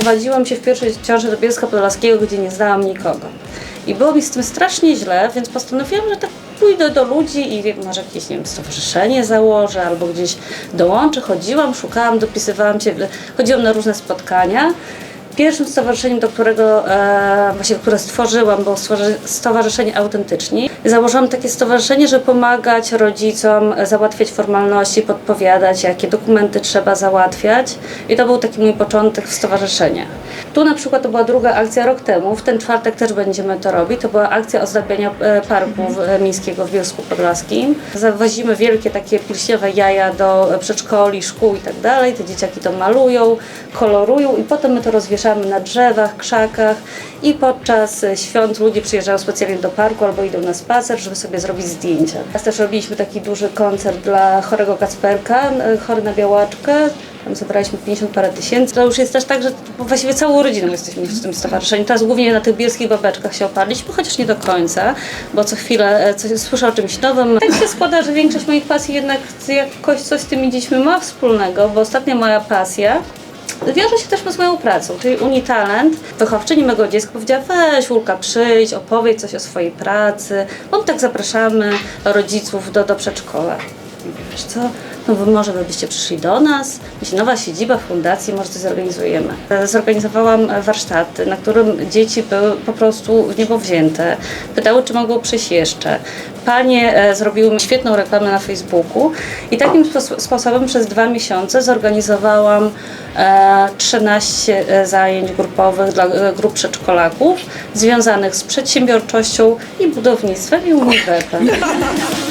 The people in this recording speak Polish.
Prowadziłam się w pierwszej ciąży do Bielska Podlaskiego, gdzie nie znałam nikogo. I było mi z tym strasznie źle, więc postanowiłam, że tak pójdę do ludzi i może jakieś, nie wiem, stowarzyszenie założę albo gdzieś dołączę. Chodziłam, szukałam, dopisywałam się, chodziłam na różne spotkania. Pierwszym stowarzyszeniem, do którego, e, właśnie, które stworzyłam, było Stowarzyszenie Autentyczni. Założyłam takie stowarzyszenie, żeby pomagać rodzicom, e, załatwiać formalności, podpowiadać, jakie dokumenty trzeba załatwiać. I to był taki mój początek w stowarzyszeniach. Tu na przykład to była druga akcja rok temu, w ten czwartek też będziemy to robić. To była akcja ozdabiania e, parku e, miejskiego w Bielsku Podlaskim. Zawozimy wielkie takie pilśniowe jaja do e, przedszkoli, szkół i tak dalej. Te dzieciaki to malują, kolorują i potem my to rozwieszamy na drzewach, krzakach i podczas świąt ludzie przyjeżdżają specjalnie do parku albo idą na spacer, żeby sobie zrobić zdjęcia. Teraz też robiliśmy taki duży koncert dla chorego Kacperka, e, chory na białaczkę. Tam zebraliśmy 50 parę tysięcy. To już jest też tak, że właściwie całą rodziną jesteśmy w tym stowarzyszeniu. Teraz głównie na tych bielskich babeczkach się oparliśmy, chociaż nie do końca, bo co chwilę e, coś, słyszę o czymś nowym. Tak się składa, że większość moich pasji jednak jakoś coś z tymi dziećmi ma wspólnego, bo ostatnia moja pasja wiąże się też z moją pracą, czyli Unitalent. Wychowczyni mego dziecka powiedziała, weź Ulka, przyjdź, opowiedz coś o swojej pracy. Bo my tak zapraszamy rodziców do, do przedszkola. Wiesz co, no bo może wy byście przyszli do nas, będzie nowa siedziba fundacji, może coś zorganizujemy. E, Zorganizowałam e, warsztaty, na którym dzieci były po prostu w niebo wzięte. Pytały, czy mogą przyjść jeszcze. Panie e, zrobiły mi świetną reklamę na Facebooku i takim spos- sposobem przez dwa miesiące zorganizowałam e, 13 e, zajęć grupowych dla e, grup przedszkolaków związanych z przedsiębiorczością i budownictwem i uniwerem.